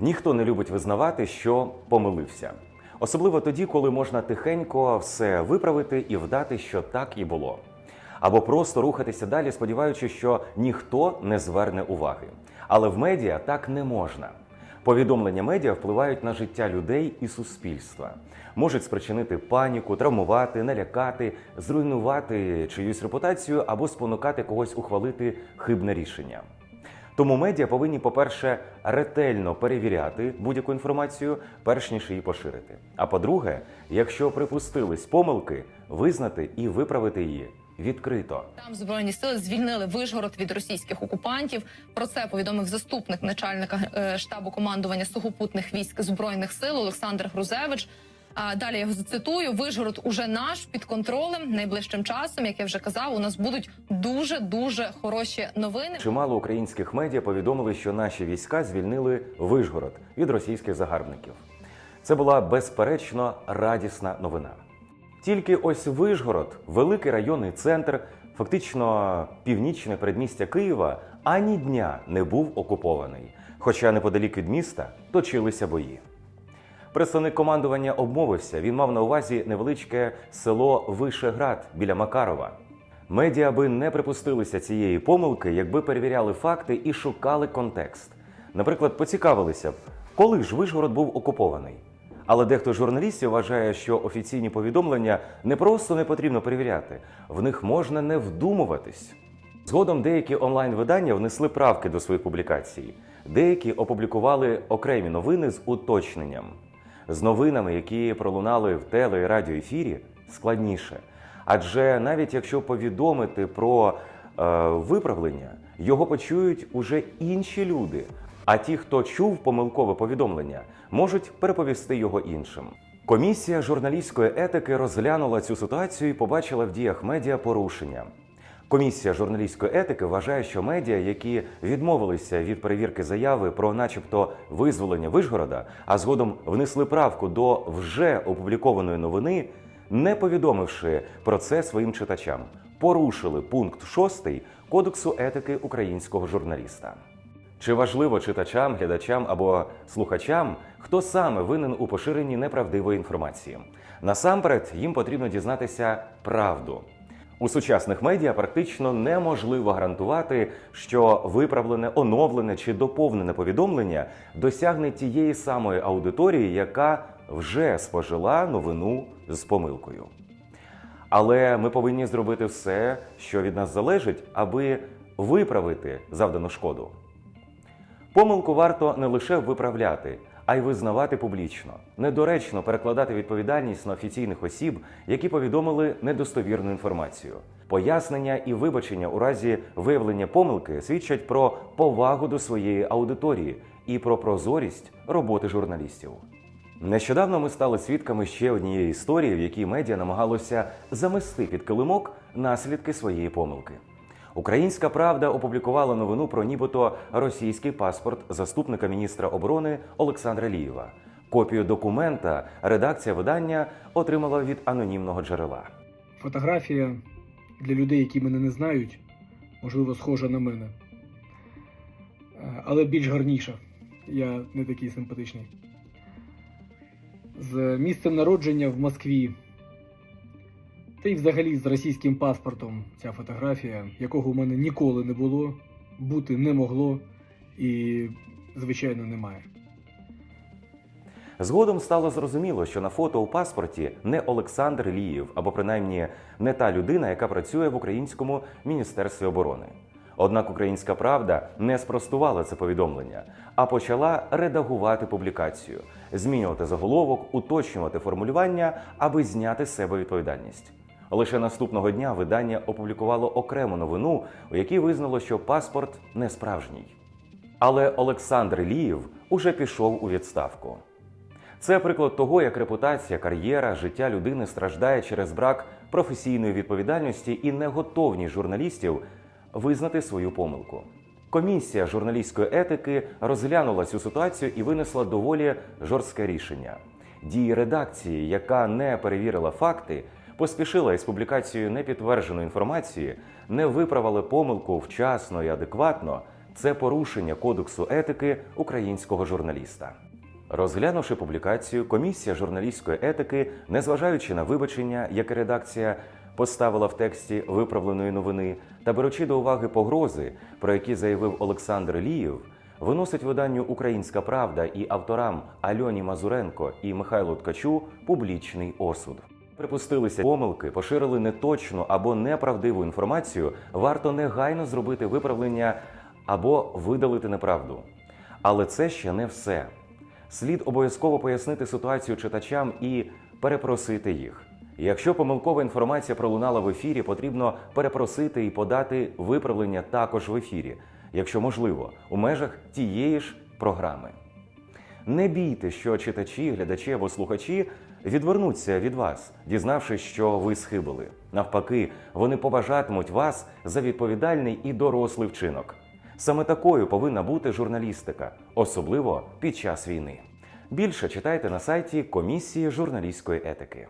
Ніхто не любить визнавати, що помилився. Особливо тоді, коли можна тихенько все виправити і вдати, що так і було. Або просто рухатися далі, сподіваючись, що ніхто не зверне уваги. Але в медіа так не можна. Повідомлення медіа впливають на життя людей і суспільства, можуть спричинити паніку, травмувати, налякати, зруйнувати чиюсь репутацію або спонукати когось ухвалити хибне рішення. Тому медіа повинні, по-перше, ретельно перевіряти будь-яку інформацію, перш ніж її поширити. А по-друге, якщо припустились помилки, визнати і виправити її відкрито. Там збройні сили звільнили Вишгород від російських окупантів. Про це повідомив заступник начальника е, штабу командування сухопутних військ збройних сил Олександр Грузевич. А далі я його зацитую: Вишгород уже наш під контролем. Найближчим часом, як я вже казав, у нас будуть дуже дуже хороші новини. Чимало українських медіа повідомили, що наші війська звільнили Вишгород від російських загарбників. Це була безперечно радісна новина. Тільки ось Вишгород, великий районний центр, фактично північне передмістя Києва, ані дня не був окупований. Хоча неподалік від міста точилися бої. Представник командування обмовився. Він мав на увазі невеличке село Вишеград біля Макарова. Медіа би не припустилися цієї помилки, якби перевіряли факти і шукали контекст. Наприклад, поцікавилися б, коли ж Вишгород був окупований. Але дехто з журналістів вважає, що офіційні повідомлення не просто не потрібно перевіряти, в них можна не вдумуватись. Згодом деякі онлайн-видання внесли правки до своїх публікацій. Деякі опублікували окремі новини з уточненням. З новинами, які пролунали в теле і радіоефірі, складніше. Адже навіть якщо повідомити про е, виправлення, його почують уже інші люди. А ті, хто чув помилкове повідомлення, можуть переповісти його іншим. Комісія журналістської етики розглянула цю ситуацію і побачила в діях медіа порушення. Комісія журналістської етики вважає, що медіа, які відмовилися від перевірки заяви про, начебто, визволення Вишгорода, а згодом внесли правку до вже опублікованої новини, не повідомивши про це своїм читачам, порушили пункт 6 Кодексу етики українського журналіста. Чи важливо читачам, глядачам або слухачам, хто саме винен у поширенні неправдивої інформації? Насамперед, їм потрібно дізнатися правду. У сучасних медіа практично неможливо гарантувати, що виправлене, оновлене чи доповнене повідомлення досягне тієї самої аудиторії, яка вже спожила новину з помилкою. Але ми повинні зробити все, що від нас залежить, аби виправити завдану шкоду. Помилку варто не лише виправляти, а й визнавати публічно. Недоречно перекладати відповідальність на офіційних осіб, які повідомили недостовірну інформацію. Пояснення і вибачення у разі виявлення помилки свідчать про повагу до своєї аудиторії і про прозорість роботи журналістів. Нещодавно ми стали свідками ще однієї історії, в якій медіа намагалося замести під килимок наслідки своєї помилки. Українська правда опублікувала новину про нібито російський паспорт заступника міністра оборони Олександра Лієва. Копію документа редакція видання отримала від анонімного джерела. Фотографія для людей, які мене не знають, можливо, схожа на мене. Але більш гарніша. Я не такий симпатичний. З місцем народження в Москві. Та й взагалі з російським паспортом ця фотографія, якого у мене ніколи не було, бути не могло і, звичайно, немає. Згодом стало зрозуміло, що на фото у паспорті не Олександр Лієв, або принаймні не та людина, яка працює в українському міністерстві оборони. Однак українська правда не спростувала це повідомлення, а почала редагувати публікацію, змінювати заголовок, уточнювати формулювання, аби зняти з себе відповідальність. Лише наступного дня видання опублікувало окрему новину, у якій визнало, що паспорт не справжній. Але Олександр Лієв уже пішов у відставку. Це приклад того, як репутація, кар'єра, життя людини страждає через брак професійної відповідальності і неготовність журналістів визнати свою помилку. Комісія журналістської етики розглянула цю ситуацію і винесла доволі жорстке рішення. Дії редакції, яка не перевірила факти, поспішила із публікацією непідтвердженої інформації, не виправили помилку вчасно і адекватно. це порушення кодексу етики українського журналіста. Розглянувши публікацію, комісія журналістської етики, незважаючи на вибачення, яке редакція поставила в тексті виправленої новини, та беручи до уваги погрози, про які заявив Олександр Лієв, виносить виданню Українська Правда і авторам Альоні Мазуренко і Михайлу Ткачу публічний осуд. Припустилися помилки, поширили неточну або неправдиву інформацію, варто негайно зробити виправлення або видалити неправду. Але це ще не все. Слід обов'язково пояснити ситуацію читачам і перепросити їх. Якщо помилкова інформація пролунала в ефірі, потрібно перепросити і подати виправлення також в ефірі, якщо можливо, у межах тієї ж програми. Не бійте, що читачі, глядачі або слухачі відвернуться від вас, дізнавшись, що ви схибили. Навпаки, вони поважатимуть вас за відповідальний і дорослий вчинок. Саме такою повинна бути журналістика, особливо під час війни. Більше читайте на сайті Комісії журналістської етики.